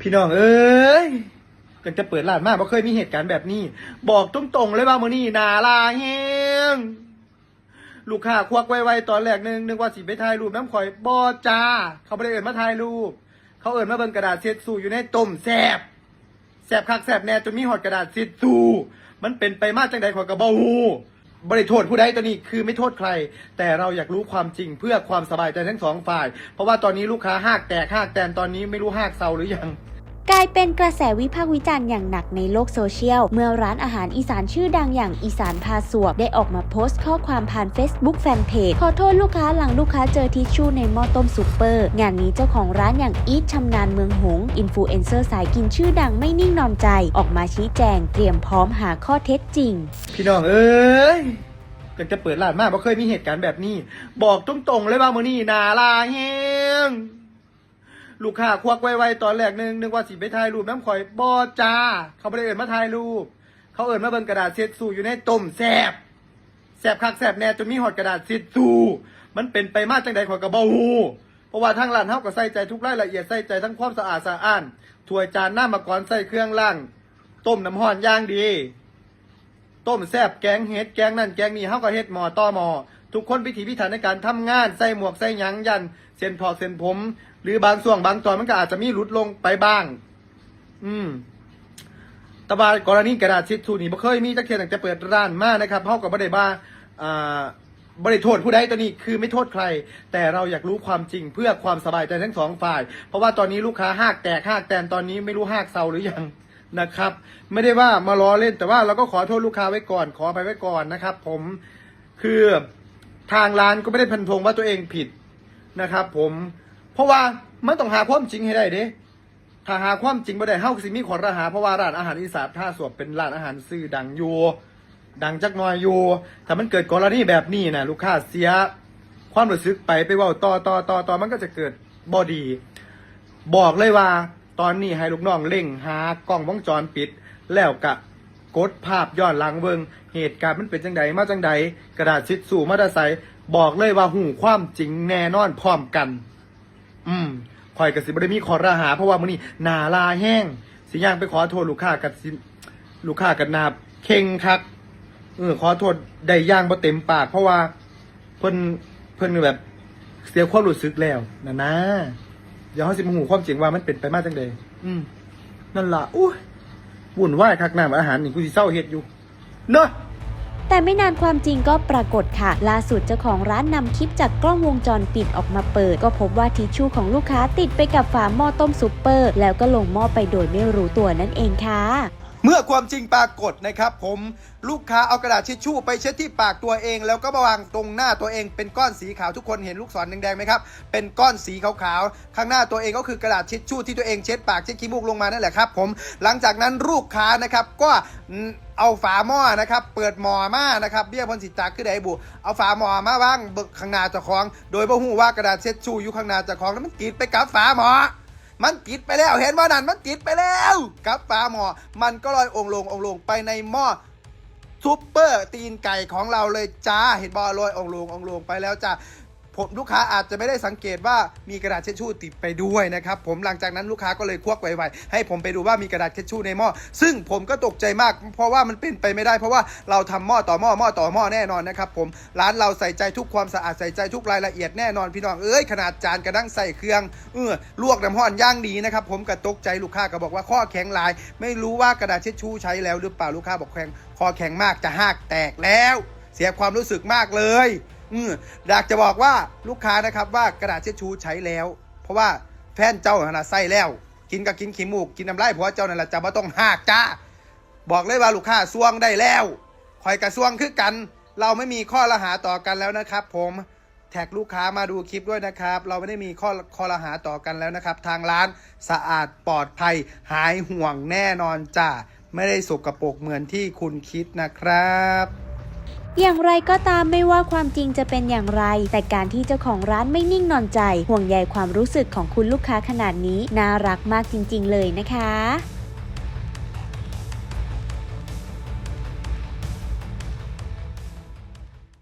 พี่น้องเอ้ยอยากจะเปิดร้านมากเพราะเคยมีเหตุการณ์แบบนี้ บอกตรงๆเลยว่ามื้อนี้หนาลาแฮงลูกค้าควักไวๆตอนแรกนึงนึกว่าสิไปถ่ายรูปน้ำข่อยบอจ้า เขาไม่ได้เอินมาถ่ายรูป เขาเอินมาเบิ่งกระดาษเช็ดสูอยู่ในต้มแซบแซบคักแซบแน่จนมีหอดกระดาษเช็ดสูมันเป็นไปมากจังใดขอยกระเบ้าหูบริโทษผู้ใดตัวนี้คือไม่โทษใคร แต่เราอยากรู้ความจริงเพื่อความสบายใจทั้งสองฝ่าย เพราะว่าตอนนี้ลูกค้าหากแตกหากแตนตอนนี้ไม่รู้หากเซาหรือยัง กลายเป็นกระแสวิพากษ์วิจารณ์อย่างหนักในโลกโซเชียล เมื่อร้านอาหารอีสานชื่อดังอย่างอีสานพาสวบได้ออกมาโพสต์ข้อความผ่าน Facebook แฟนเพจขอโทษลูกค้าหลังลูกค้าเจอทิชชู่ในหม้อต้มซุปเปอร์ งานนี้เจ้าของร้านอย่างอีทชำนาญเมืองหงอินฟลูเอนเซอร์สายกินชื่อดังไม่นิ่งนอนใจ ออกมาชี้แจงเตรียมพร้อมหาข้อเท็จจริง พี่น้องเอ้ยอยากจะเปิดร้านมากเพราะเคยมีเหตุการณ์แบบนี้ บอกตรงๆเลยว่ามื้อนี้หนาลาแฮง ลูกค้าควักไวๆตอนแรกนึงนึกว่าสิไปถ่ายรูปน้ำข่อยบอจ้า เขาไม่ได้เอินมาถ่ายรูป เขาเอินมาเบิ่งกระดาษเช็ดสูอยู่ในต้มแซบแซบคักแซบแน่จนมีหอดกระดาษเช็ดสูมันเป็นไปมากจังใดข่อยกระเบ้าหูเพราะว่าทางร้านเฮาก็ใส่ใจทุกรายละเอียดใส่ใจทั้งความสะอาดสะอ้านถ้วยจานหน้ามาก่อนใส่เครื่องล่าง ต้มน้ำห้อนย่างดี ต้มแซบแกงเห็ดแกงนั่นแกงนี่เฮาก็เฮ็ดหมอต่อหมอ ทุกคนพิถีพิถันในการทำงานใส่หมวกใส่หยังยันเส้นพอกเส้นผม หรือบางส่วนบางตอนมันก็อาจจะมีหลุดลงไปบ้าง อืมต่ว่ากรณีกระดาษชิดทูนี่บ่เคยมีจักเทียตั้งแต่เปิดร้านมานะครับเฮาก็บ่ได้ว่าอ่าบ่ได้โทษผู้ใดตัวนี้คือไม่โทษใคร แต่เราอยากรู้ความจริงเพื่อความสบายใจทั้งสองฝ่าย เพราะว่าตอนนี้ลูกค้าหากแตกหากแตนตอนนี้ไม่รู้หากเซาหรือยังนะครับ ไม่ได้ว่ามาล้อเล่นแต่ว่าเราก็ขอโทษลูกค้าไว้ก่อน ขอไปไว้ก่อนนะครับ ผมคือ ทางร้านก็ไม่ได้พันธงว่าตัวเองผิดนะครับ ผมเพราะว่ามันต้องหาความจริงให้ได้เด้ถ้าหาความจริงไม่ได้เฮาก็สิมีขอรหาเพราะว่าร้านอาหารอีสานท่าสวบเป็นร้านอาหารซื่อดังอยู่ดังจักหน่อยอยู่ถ้ามันเกิดกรณีแบบนี้นะลูกค้าเสีย ความรู้สึกไปไปว่าต่อต่อต่อต่อมันก็จะเกิดบอดี บอกเลยว่า ตอนนี้ให้ลูกน้องเร่งหากล้องวงจรปิดแล้วกะ กดภาพย้อนหลังเบิงเหตุการณ์มันเป็นจังใดมาจังใดกระดาษชิดสู่มาตาไซบอกเลยว่าหูความจริงแน่นอนพร้อมกัน อืมคอยกับสิบได้มีขอระหา เพราะว่ามื้อนี้หนาลาแห้ง สิย่างไปขอโทษลูกค้ากับสิลูกค้ากับนาบเข่งคักเออขอโทษได้ย่างบ่เต็มปาก เพราะว่าเพิ่นเพิ่นแบบเสียความรู้สึกแล้วนะนะเดี๋ยวเขาสิมาหูความจริงว่ามันเป็นไปมากจังใดอืมนั่นล่ะอุ้ย วุ่นวายคักน้ำอาหารนี่กูสิเศร้าเฮ็ดอยู่เนาะแต่ไม่นานความจริงก็ปรากฏค่ะ ล่าสุดเจ้าของร้านนำคลิปจากกล้องวงจรปิดออกมาเปิด ก็พบว่าทิชชู่ของลูกค้าติดไปกับฝาหม้อต้มซุปเปอร์ แล้วก็ลงหม้อไปโดยไม่รู้ตัวนั่นเองค่ะ เมื่อความจริงปรากฏนะครับผมลูกค้าเอากระดาษทิชชู่ไปเช็ดที่ปากตัวเอง แล้วก็มาวางตรงหน้าตัวเองเป็นก้อนสีขาวทุกคนเห็นลูกศรแดงๆไหมครับเป็นก้อนสีขาวๆข้างหน้าตัวเองก็คือกระดาษทิชชู่ที่ตัวเองเช็ดปากเช็ดขี้มูกลงมานั่นแหละครับผมหลังจากนั้นลูกค้านะครับก็เอาฝาหม้อนะครับเปิดหม้อมานะครับเบี้ยพนสิตาคือไดบุเอาฝาหม้อมาวางเบิกข้างหน้าเจ้าของ โดยบ่ฮู้ว่ากระดาษเช็ดชู่อยู่ข้างหน้าเจ้าของแล้วมันติดไปกับฝาหม้อ มันติดไปแล้ว เห็นว่านั่นมันติดไปแล้วกับปลาหมอ มันก็ลอยองลงองลงไปในหม้อซุปเปอร์ตีนไก่ของเราเลยจ้า เห็นบอลลอยองลงองลงไปแล้วจ้า ผมลูกค้าอาจจะไม่ได้สังเกตว่ามีกระดาษเช็ดชู่ติดไปด้วยนะครับผมหลังจากนั้นลูกค้าก็เลยควักไวๆให้ผมไปดูว่ามีกระดาษเช็ดชู่ในหม้อซึ่งผมก็ตกใจมาก เพราะว่ามันเป็นไปไม่ได้ เพราะว่าเราทำหม้อต่อหม้อหม้อต่อหม้อแน่นอนนะครับผมร้านเราใส่ใจทุกความสะอาดใส่ใจทุกรายละเอียดแน่นอนพี่น้องเอ้ยขนาดจานกระดั้งใส่เครื่องเออลวกน้ำห้อนย่างดีนะครับผมก็ตกใจลูกค้าก็บอกว่าข้อแข็งลาย ไม่รู้ว่ากระดาษเช็ดชู่ใช้แล้วหรือเปล่าลูกค้าบอกแข็งคอแข็งมากจะหักแตกแล้ว เสียความรู้สึกมากเลย อืมอยากจะบอกว่าลูกค้านะครับว่ากระดาษเช็ดชูใช้แล้ว เพราะว่าแฟนเจ้าขนาดไส้แล้ว กินกับกินขี้มูกกินน้ำลายผัวเจ้านั่นแหละจะไม่ต้องหักจ้าบอกเลยว่าลูกค้าซ่วงได้แล้วคอยกระซ่วงคือกัน เราไม่มีข้อละหาต่อกันแล้วนะครับ ผมแท็กลูกค้ามาดูคลิปด้วยนะครับ เราไม่ได้มีข้อข้อละหาต่อกันแล้วนะครับ ทางร้านสะอาดปลอดภัย หายห่วงแน่นอนจ้าไม่ได้สกรปรกเหมือนที่คุณคิดนะครับ อย่างไรก็ตามไม่ว่าความจริงจะเป็นอย่างไร แต่การที่เจ้าของร้านไม่นิ่งนอนใจ ห่วงใยความรู้สึกของคุณลูกค้าขนาดนี้ น่ารักมากจริง ๆ เลยนะคะ